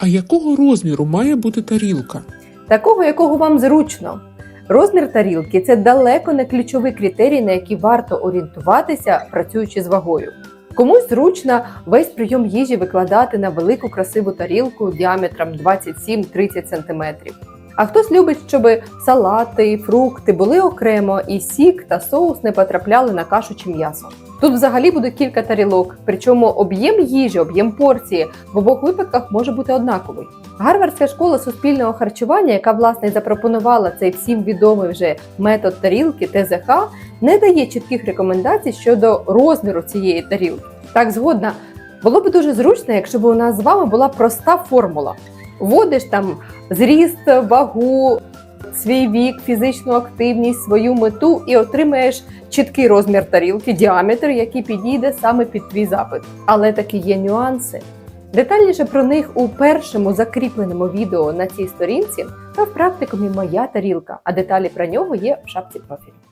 А якого розміру має бути тарілка? такого, якого вам зручно. Розмір тарілки це далеко не ключовий критерій, на який варто орієнтуватися, працюючи з вагою. Комусь зручно весь прийом їжі викладати на велику красиву тарілку діаметром 27-30 см. А хтось любить, щоб салати, фрукти були окремо, і сік та соус не потрапляли на кашу чи м'ясо. Тут взагалі буде кілька тарілок, причому об'єм їжі, об'єм порції в обох випадках може бути однаковий. Гарвардська школа суспільного харчування, яка власне запропонувала цей всім відомий вже метод тарілки ТЗХ, не дає чітких рекомендацій щодо розміру цієї тарілки. Так згодна, було б дуже зручно, якщо б у нас з вами була проста формула. Вводиш там зріст, вагу, свій вік, фізичну активність, свою мету і отримаєш чіткий розмір тарілки, діаметр, який підійде саме під твій запит. Але такі є нюанси. Детальніше про них у першому закріпленому відео на цій сторінці та в практикумі Моя тарілка, а деталі про нього є в шапці профілю.